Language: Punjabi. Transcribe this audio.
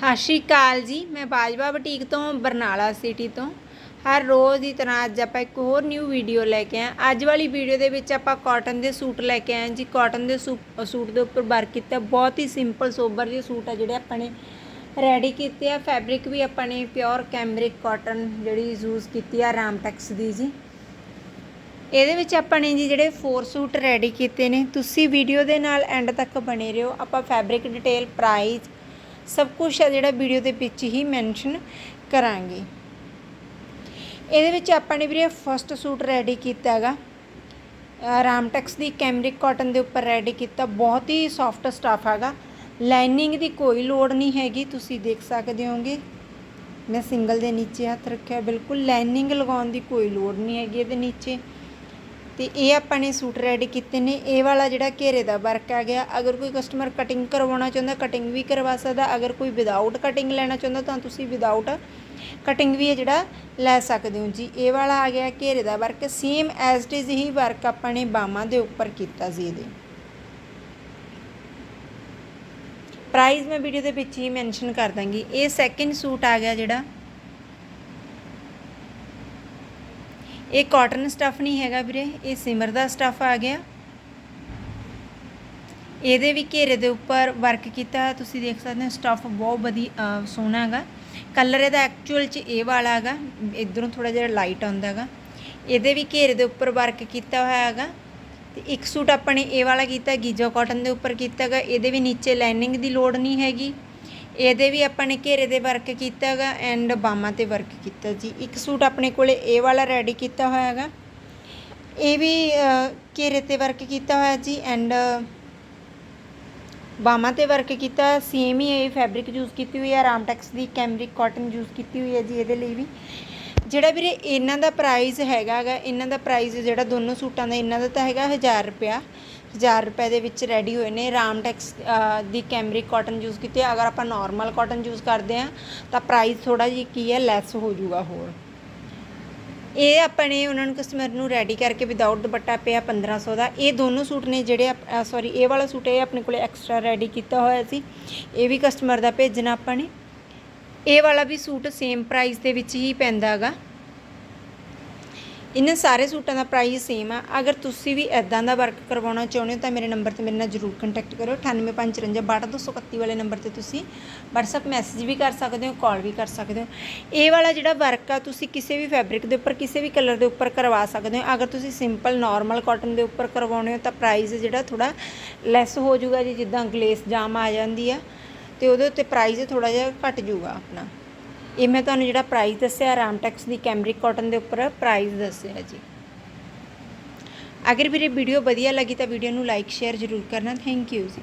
ਸਤਿ ਸ਼੍ਰੀ ਅਕਾਲ ਜੀ, ਮੈਂ ਬਾਜਵਾ ਬੁਟੀਕ ਤੋਂ ਬਰਨਾਲਾ ਸਿਟੀ ਤੋਂ। ਹਰ ਰੋਜ਼ ਦੀ ਤਰ੍ਹਾਂ ਅੱਜ ਆਪਾਂ ਇੱਕ ਹੋਰ ਨਿਊ ਵੀਡੀਓ ਲੈ ਕੇ ਆਏ ਅੱਜ ਵਾਲੀ ਵੀਡੀਓ ਦੇ ਵਿੱਚ ਆਪਾਂ ਕਾਟਨ ਦੇ ਸੂਟ ਲੈ ਕੇ ਆਏ ਜੀ। ਕਾਟਨ ਦੇ ਸੂ- ਸੂਟ ਦੇ ਉੱਪਰ ਵਰਕ ਕੀਤਾ। ਬਹੁਤ ਹੀ ਸਿੰਪਲ ਸੋਬਰ ਜਿਹੇ ਸੂਟ ਆ ਜਿਹੜੇ ਆਪਾਂ ਨੇ ਰੈਡੀ ਕੀਤੇ ਆ। ਫੈਬਰਿਕ ਵੀ ਆਪਾਂ ਨੇ ਪਿਓਰ ਕੈਮਰਿਕ ਕਾਟਨ ਜਿਹੜੀ ਯੂਜ਼ ਕੀਤੀ ਆ ਰਾਮਟੈਕਸ ਦੀ ਜੀ। ਇਹਦੇ ਵਿੱਚ ਆਪਾਂ ਨੇ ਜੀ ਜਿਹੜੇ ਫੋਰ ਸੂਟ ਰੈਡੀ ਕੀਤੇ ਨੇ। ਤੁਸੀਂ ਵੀਡੀਓ ਦੇ ਨਾਲ ਐਂਡ ਤੱਕ ਬਣੇ ਰਹੋ। ਆਪਾਂ ਫੈਬਰਿਕ ਡਿਟੇਲ ਪ੍ਰਾਈਸ ਸਭ ਕੁਝ ਆ ਜਿਹੜਾ ਵੀਡੀਓ ਦੇ ਵਿੱਚ ਹੀ ਮੈਂਸ਼ਨ ਕਰਾਂਗੇ। ਇਹਦੇ ਵਿੱਚ ਆਪਾਂ ਨੇ ਵੀਰੇ ਫਸਟ ਸੂਟ ਰੈਡੀ ਕੀਤਾ ਹੈਗਾ। ਅ, ਰਾਮਟੈਕਸ ਦੀ ਕੈਮਰਿਕ ਕਾਟਨ ਦੇ ਉੱਪਰ ਰੈਡੀ ਕੀਤਾ। ਬਹੁਤ ਹੀ ਸੌਫਟ ਸਟਾਫ ਹੈਗਾ। ਲਾਈਨਿੰਗ ਦੀ ਕੋਈ ਲੋੜ ਨਹੀਂ ਹੈਗੀ ਤੁਸੀਂ ਦੇਖ ਸਕਦੇ ਹੋਗੇ ਮੈਂ ਸਿੰਗਲ ਦੇ ਨੀਚੇ ਹੱਥ ਰੱਖਿਆ ਬਿਲਕੁਲ ਲਾਈਨਿੰਗ ਲਗਾਉਣ ਦੀ ਕੋਈ ਲੋੜ ਨਹੀਂ ਹੈਗੀ ਇਹਦੇ ਨੀਚੇ। ਤੇ ਇਹ ਆਪਾਂ ਨੇ ਸੂਟ ਰੈਡੀ ਕੀਤੇ ਨੇ। ਇਹ ਵਾਲਾ ਜਿਹੜਾ ਘੇਰੇ ਦਾ ਵਰਕ ਆ ਗਿਆ। ਅਗਰ ਕੋਈ ਕਸਟਮਰ ਕਟਿੰਗ ਕਰਵਾਉਣਾ ਚਾਹੁੰਦਾ ਕਟਿੰਗ ਵੀ ਕਰਵਾ ਸਕਦਾ। ਅਗਰ ਕੋਈ ਵਿਦਆਊਟ ਕਟਿੰਗ ਲੈਣਾ ਚਾਹੁੰਦਾ, ਤਾਂ ਤੁਸੀਂ ਵਿਦਆਊਟ ਕਟਿੰਗ ਵੀ ਇਹ ਜਿਹੜਾ ਲੈ ਸਕਦੇ ਹੋ ਜੀ। ਇਹ ਵਾਲਾ ਆ ਗਿਆ, ਘੇਰੇ ਦਾ work same as it is he work ਆਪਾਂ ਨੇ ਬਾਹਾਂ ਦੇ ਉੱਪਰ ਕੀਤਾ ਸੀ ਇਹਦੇ। ਪ੍ਰਾਈਸ ਮੈਂ ਵੀਡੀਓ ਦੇ ਵਿੱਚ ਹੀ ਮੈਂਸ਼ਨ ਕਰ ਦਾਂਗੀ। ਇਹ ਸੈਕਿੰਡ ਸੂਟ ਆ ਗਿਆ ਜਿਹੜਾ। ਇਹ ਕਾਟਨ ਸਟਫ ਨਹੀਂ ਹੈਗਾ ਵੀਰੇ, ਇਹ ਸਿਮਰ ਦਾ ਸਟਫ ਆ ਗਿਆ। ਇਹਦੇ ਵੀ ਘੇਰੇ ਦੇ ਉੱਪਰ ਵਰਕ ਕੀਤਾ, ਤੁਸੀਂ ਦੇਖ ਸਕਦੇ ਹੋ ਸਟਫ ਬਹੁਤ ਵਧੀਆ ਸੋਹਣਾ ਹੈਗਾ। ਕਲਰ ਇਹਦਾ ਐਕਚੁਅਲ ਚ ਇਹ ਵਾਲਾ ਹੈਗਾ, ਇਧਰੋਂ ਥੋੜਾ ਜਿਹਾ ਲਾਈਟ ਆਉਂਦਾ ਹੈਗਾ। ਇਹਦੇ ਵੀ ਘੇਰੇ ਦੇ ਉੱਪਰ ਵਰਕ ਕੀਤਾ ਹੋਇਆ ਹੈਗਾ। ਤੇ ਇੱਕ ਸੂਟ ਆਪਾਂ ਨੇ ਇਹ ਵਾਲਾ ਕੀਤਾ, ਗੀਜਾ ਕਾਟਨ ਦੇ ਉੱਪਰ ਕੀਤਾ ਹੈਗਾ। ਇਹਦੇ ਵੀ ਨੀਚੇ ਲਾਈਨਿੰਗ ਦੀ ਲੋੜ ਨਹੀਂ ਹੈਗੀ। ਇਹਦੇ ਵੀ ਆਪਾਂ ਨੇ ਘੇਰੇ ਦੇ ਵਰਕ ਕੀਤਾ ਹੈਗਾ ਐਂਡ ਬਾਹਾਂ ਤੇ ਵਰਕ ਕੀਤਾ ਜੀ। ਇੱਕ ਸੂਟ ਆਪਣੇ ਕੋਲੇ ਇਹ ਵਾਲਾ ਰੈਡੀ ਕੀਤਾ ਹੋਇਆ ਹੈਗਾ। ਇਹ ਵੀ ਘੇਰੇ ਤੇ ਵਰਕ ਕੀਤਾ ਹੋਇਆ ਜੀ ਐਂਡ ਬਾਹਾਂ ਤੇ ਵਰਕ ਕੀਤਾ ਸੇਮ ਹੀ ਇਹ ਫੈਬਰਿਕ ਯੂਜ਼ ਕੀਤੀ ਹੋਈ ਹੈ। ਰਾਮਟੈਕਸ ਦੀ ਕੈਮਰਿਕ ਕਾਟਨ ਯੂਜ਼ ਕੀਤੀ ਹੋਈ ਹੈ ਜੀ ਇਹਦੇ ਲਈ ਵੀ। ਜਿਹੜਾ ਵੀਰੇ ਇਹਨਾਂ ਦਾ ਪ੍ਰਾਈਸ ਹੈਗਾ ਇਹਨਾਂ ਦਾ ਪ੍ਰਾਈਸ ਜਿਹੜਾ ਦੋਨੋਂ ਸੂਟਾਂ ਦਾ, ਇਹਨਾਂ ਦਾ ਤਾਂ ਹੈਗਾ 1000 ਰੁਪਿਆ 1000 ਰੁਪਏ ਦੇ ਵਿੱਚ ਰੈਡੀ ਹੋਏ ਨੇ ਰਾਮਟੈਕਸ ਦੀ ਕੈਮਰਿਕ ਕਾਟਨ ਯੂਜ਼ ਕੀਤੀ। ਹੈ ਅਗਰ ਆਪਾਂ ਨਾਰਮਲ ਕਾਟਨ ਯੂਜ਼ ਕਰਦੇ ਆ ਤਾਂ ਪ੍ਰਾਈਸ ਥੋੜਾ ਜਿਹਾ ਕੀ ਹੈ ਲੈਸ ਹੋ ਜਾਊਗਾ ਹੋਰ। ਇਹ ਆਪਾਂ ਨੇ ਉਹਨਾਂ ਨੂੰ ਕਸਟਮਰ ਨੂੰ ਰੈਡੀ ਕਰਕੇ ਵਿਦਆਊਟ ਦੁਪੱਟਾ ਪਿਆ 1500 ਦਾ। ਇਹ ਦੋਨੋਂ ਸੂਟ ਨੇ ਜਿਹੜੇ ਸੌਰੀ ਇਹ ਵਾਲਾ ਸੂਟ ਇਹ ਆਪਣੇ ਕੋਲੇ ਐਕਸਟਰਾ ਰੈਡੀ ਕੀਤਾ ਹੋਇਆ ਸੀ। ਇਹ ਵੀ ਕਸਟਮਰ ਦਾ ਭੇਜਣਾ ਆਪਾਂ ਨੇ। ਇਹ ਵਾਲਾ ਵੀ ਸੂਟ ਸੇਮ ਪ੍ਰਾਈਸ ਦੇ ਵਿੱਚ ਹੀ ਪੈਂਦਾ ਹੈਗਾ। ਇਹਨਾਂ ਸਾਰੇ ਸੂਟਾਂ ਦਾ ਪ੍ਰਾਈਸ ਸੇਮ ਆ। ਅਗਰ ਤੁਸੀਂ ਵੀ ਐਦਾਂ ਦਾ ਵਰਕ ਕਰਵਾਉਣਾ ਚਾਹੁੰਦੇ ਹੋ ਤਾਂ ਮੇਰੇ ਨੰਬਰ ਤੇ ਮੇਰੇ ਨਾਲ ਜਰੂਰ ਕੰਟੈਕਟ ਕਰੋ 9855526231 ਵਾਲੇ ਨੰਬਰ ਤੇ ਤੁਸੀਂ WhatsApp ਮੈਸੇਜ ਵੀ ਕਰ ਸਕਦੇ ਹੋ ਕਾਲ ਵੀ ਕਰ ਸਕਦੇ ਹੋ। ਇਹ ਵਾਲਾ ਜਿਹੜਾ ਵਰਕ ਆ, ਤੁਸੀਂ ਕਿਸੇ ਵੀ ਫੈਬਰਿਕ ਦੇ ਉੱਪਰ, ਕਿਸੇ ਵੀ ਕਲਰ ਦੇ ਉੱਪਰ ਕਰਵਾ ਸਕਦੇ ਹੋ। ਅਗਰ ਤੁਸੀਂ ਸਿੰਪਲ ਨਾਰਮਲ ਕਾਟਨ ਦੇ ਉੱਪਰ ਕਰਵਾਉਣੇ ਹੋ ਤਾਂ ਪ੍ਰਾਈਸ ਜਿਹੜਾ ਥੋੜਾ ਲੈਸ ਹੋ ਜਾਊਗਾ ਜੀ, ਜਿੱਦਾਂ ਗਲੇਸ ਜਾਮ ਆ ਜਾਂਦੀ ਆ। ਤੇ ਉਹਦੇ ਉੱਤੇ ਪ੍ਰਾਈਸ ਥੋੜਾ ਜਿਹਾ ਘਟ ਜੂਗਾ ਆਪਣਾ। ਇਹ ਮੈਂ ਤੁਹਾਨੂੰ ਜਿਹੜਾ ਪ੍ਰਾਈਸ ਦੱਸਿਆ ਰਾਮਟੈਕਸ ਦੀ ਕੈਮਰਿਕ ਕਾਟਨ ਦੇ ਉੱਪਰ ਪ੍ਰਾਈਸ ਦੱਸਿਆ ਜੀ। ਅਗਰ ਵੀਰੇ ਵੀਡੀਓ ਵਧੀਆ ਲੱਗੀ ਤਾਂ ਵੀਡੀਓ ਨੂੰ ਲਾਈਕ ਸ਼ੇਅਰ ਜ਼ਰੂਰ ਕਰਨਾ। ਥੈਂਕ ਯੂ ਜੀ।